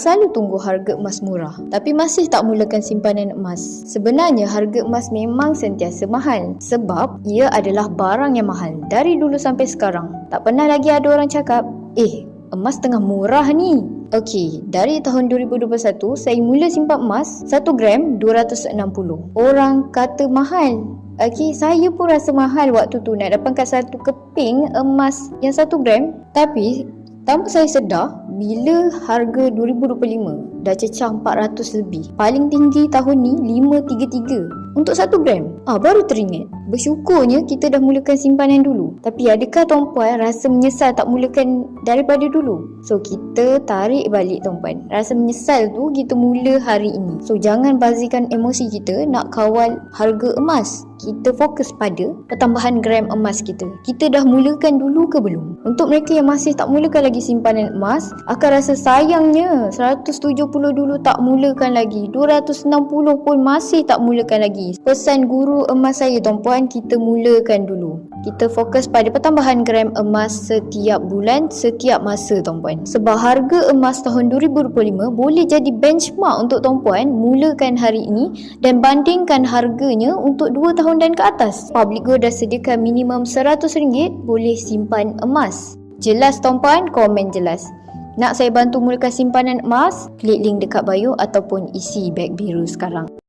selalu tunggu harga emas murah tapi masih tak mulakan simpanan emas. Sebenarnya harga emas memang sentiasa mahal sebab ia adalah barang yang mahal dari dulu sampai sekarang. Tak pernah lagi ada orang cakap, "Eh, emas tengah murah ni." Okey, dari tahun 2021 saya mula simpan emas 1 gram 260. Orang kata mahal. Okey, saya pun rasa mahal waktu tu nak dapatkan satu keping emas yang 1 gram. Tapi tanpa saya sedar, bila harga 2025 dah cecah 400 lebih. Paling tinggi tahun ni 533 untuk 1 gram. Ah baru teringat. Bersyukurnya kita dah mulakan simpanan dulu. Tapi adakah tuan puan rasa menyesal tak mulakan daripada dulu? So kita tarik balik tuan puan. Rasa menyesal tu kita mula hari ini. So jangan bazirkan emosi kita nak kawal harga emas. Kita fokus pada pertambahan gram emas kita. Kita dah mulakan dulu ke belum? Untuk mereka yang masih tak mulakan lagi simpanan emas, akan rasa sayangnya 170 dulu tak mulakan lagi. 260 pun masih tak mulakan lagi. Pesan guru emas saya tuan puan, kita mulakan dulu. Kita fokus pada pertambahan gram emas setiap bulan, setiap masa tuan puan. Sebab harga emas tahun 2025 boleh jadi benchmark untuk tuan puan mulakan hari ini dan bandingkan harganya untuk 2 tahun dan ke atas. Public Go dah sediakan minimum RM100 boleh simpan emas. Jelas tuan puan? Komen jelas. Nak saya bantu mulakan simpanan emas? Klik link dekat bio ataupun isi beg biru sekarang.